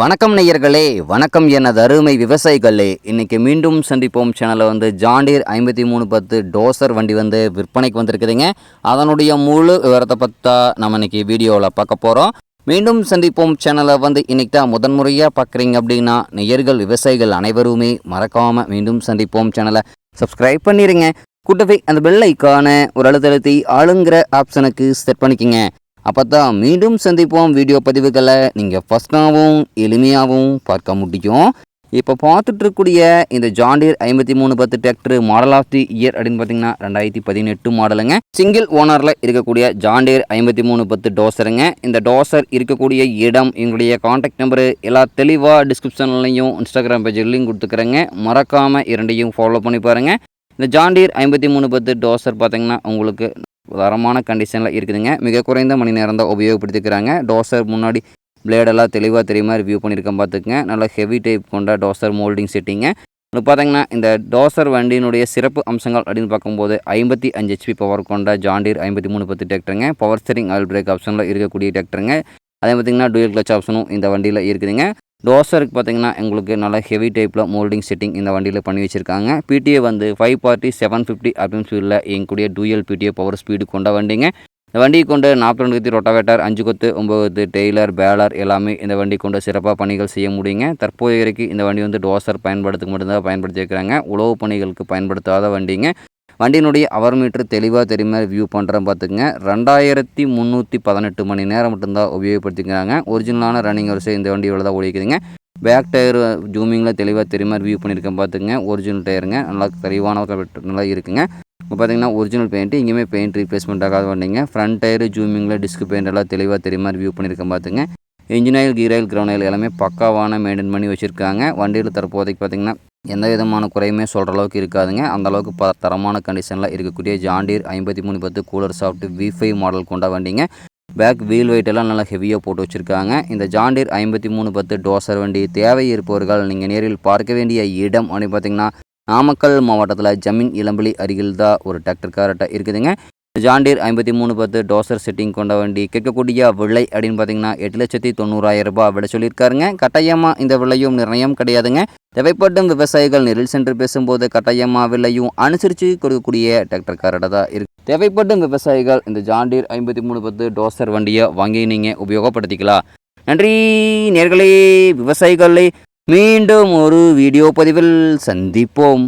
வணக்கம் நேயர்களே வணக்கம் எனது அருமை விவசாயிகளே. இன்றைக்கி மீண்டும் சந்திப்போம். சேனலில் வந்து ஜாண்டீர் ஐம்பத்தி மூணு பத்து டோசர் வண்டி வந்து விற்பனைக்கு வந்திருக்குதுங்க. அதனுடைய முழு விவரத்தை பற்றா நம்ம இன்னைக்கு வீடியோவில் பார்க்க போகிறோம் மீண்டும் சந்திப்போம். சேனலை வந்து இன்னைக்கு தான் முதன்முறையாக பார்க்குறீங்க அப்படின்னா நேயர்கள் விவசாயிகள் அனைவருமே மறக்காமல் மீண்டும் சந்திப்போம். சேனலை சப்ஸ்கிரைப் பண்ணிடுங்க கூட்டவே அந்த பெல் ஐக்கான ஒரு அழுத்தழுத்தி ஆளுங்கிற ஆப்ஷனுக்கு செட் பண்ணிக்கோங்க. அப்போ தான் மீண்டும் சந்திப்போம் வீடியோ பதிவுகளை. நீங்கள் ஃபஸ்ட்டாகவும் எளிமையாகவும் பார்க்க முடியும். இப்போ பார்த்துட்ருக்கூடிய இந்த ஜாண்டியர் ஐம்பத்தி மூணு பத்து tractor model of the year அப்படின்னு பார்த்தீங்கன்னா ரெண்டாயிரத்தி பதினெட்டு மாடலுங்க சிங்கிள் ஓனரில் இருக்கக்கூடிய ஜாண்டியர் ஐம்பத்தி மூணு பத்து டோசருங்க இந்த டோசர் இருக்கக்கூடிய இடம் எங்களுடைய காண்டாக்ட் நம்பரு எல்லா தெளிவாக டிஸ்கிரிப்ஷன்லையும் இன்ஸ்டாகிராம் பேஜ்லையும் கொடுத்துக்கிறேங்க. மறக்காமல் இரண்டையும் ஃபாலோ பண்ணி பாருங்கள் இந்த ஜாண்டியர் ஐம்பத்தி மூணு பத்து டோசர் பார்த்தீங்கன்னா உங்களுக்கு தரமான கண்டிஷனில் இருக்குதுங்க. மிக குறைந்த மணி நேரம் தான் உபயோகப்படுத்திக்கிறாங்க. டோசர் முன்னாடி பிளேடெல்லாம் தெளிவாக தெரியுமா? ரிவ்யூ பண்ணியிருக்கேன் பார்த்துக்குங்க. நல்லா ஹெவி டைப் கொண்ட டோசர் மோல்டிங் செட்டிங்க இப்போ பார்த்தீங்கன்னா இந்த டோசர் வண்டியினுடைய சிறப்பு அம்சங்கள் அப்படின்னு பார்க்கும்போது ஐம்பத்தி அஞ்சு ஹெச்பி பவர் கொண்ட ஜாண்டீர் ஐம்பத்தி மூணு பத்து டிராக்டருங்க பவர் ஸ்டரிங் ஆயில் பிரேக் ஆப்ஷனில் இருக்கக்கூடிய டிராக்டருங்க அதே பார்த்திங்கன்னா டூயல் கிளச் ஆப்ஷனும் இந்த வண்டியில் இருக்குதுங்க. டோசருக்கு பார்த்தீங்கன்னா உங்களுக்கு நல்லா ஹெவி டைப்பில் மோல்டிங் செட்டிங் இந்த வண்டியில் பண்ணி வச்சுருக்காங்க. பிடிஏ வந்து ஃபைவ் பார்ட்டி செவன் ஃபிஃப்டி அப்படின்னு ஸ்பீடில் எங்கக்கூடிய dual P T O power speed கொண்ட வண்டிங்க. இந்த வண்டியை கொண்டு நாற்பத்தி ரெண்டு கொத்தி ரொட்டாவேட்டர் அஞ்சு கொத்து ஒம்பது டெய்லர் பேலர் எல்லாமே இந்த வண்டி கொண்டு சிறப்பாக பணிகள் செய்ய முடியுங்க. தற்போதைய வரைக்கும் இந்த வண்டி வந்து டோசர் பயன்படுத்துக்கு மட்டும்தான் பயன்படுத்தி வைக்கிறாங்க உழவு பணிகளுக்கு பயன்படுத்தாத வண்டிங்க. வண்டியினுடைய அவர் மீட்டர் தெளிவாக தெரியுமா? வியூ பண்ணுறேன் பார்த்துக்குங்க. ரெண்டாயிரத்தி முந்நூற்றி பதினெட்டு மணி நேரம் மட்டும்தான் உபயோகப்படுத்திக்கிறாங்க. ஒரிஜினலான ரன்னிங் வரிசை இந்த வண்டியோட தான் ஓடிக்குதுங்க பேக் டயர் ஜூமிங்கில் தெளிவாக தெரியுமா? வியூ பண்ணியிருக்கேன் பார்த்துங்க ஒரிஜினல் டயருங்க நல்லா தெளிவான நல்லா இருக்குங்க. இப்போ பார்த்தீங்கன்னா ஒரிஜினல் பெயிண்ட் இங்கேயுமே பெயிண்ட் ரீப்ளேஸ்மெண்ட் ஆகாத வண்டிங்க. ஃப்ரண்ட் டயர் ஜூமிங்கில் டிஸ்க் பெயிண்ட் எல்லாம் தெளிவாக தெரியுமா? வியூ பண்ணியிருக்கேன் பார்த்துங்க engine oil gear oil ground oil எல்லாமே பக்காவான மெயின்டைன் பண்ணி வச்சுருக்காங்க. வண்டியில் தற்போதைக்கு பார்த்தீங்கன்னா எந்த விதமான குறையுமே சொல்கிற அளவுக்கு இருக்காதுங்க. அந்த அளவுக்கு ப தரமான கண்டிஷனில் இருக்கக்கூடிய ஜாண்டீர் ஐம்பத்தி மூணு பத்து cooler shaft V five model கொண்ட வண்டிங்க. பேக் வீல் வெயிட் எல்லாம் நல்லா ஹெவியாக போட்டு வச்சுருக்காங்க. இந்த ஜாண்டீர் ஐம்பத்தி மூணு பத்து டோசர் வண்டி தேவை இருப்பவர்கள் நீங்கள் நேரில் பார்க்க வேண்டிய இடம் அப்படின்னு பார்த்தீங்கன்னா நாமக்கல் மாவட்டத்தில் ஜமீன் இளம்பலி அருகில் தான் ஒரு டிராக்டர் கார்ட்டாக இருக்குதுங்க. ஜாண்டீர் ஐம்பத்தி மூணு பத்து டோசர் செட்டிங் கொண்ட வண்டி. கேட்கக்கூடிய விலை அப்படின்னு பார்த்தீங்கன்னா எட்டு லட்சத்தி தொண்ணூறாயிரம் ரூபாய் விலை சொல்லியிருக்காருங்க. கட்டாயமாக இந்த விலையும் நிர்ணயம் கிடையாதுங்க. தேவைப்படும் விவசாயிகள் நெரில் சென்று பேசும்போது கட்டாயமாக விலையும் அனுசரித்து கொடுக்கக்கூடிய டிராக்டர்காரோட தான் இருக்கு. தேவைப்படும் விவசாயிகள் இந்த ஜாண்டீர் ஐம்பத்தி மூணு பத்து டோசர் வண்டியை வாங்கி நீங்கள் உபயோகப்படுத்திக்கலாம். நன்றி நேர்களே விவசாயிகளை. மீண்டும் ஒரு வீடியோ பதிவில் சந்திப்போம்.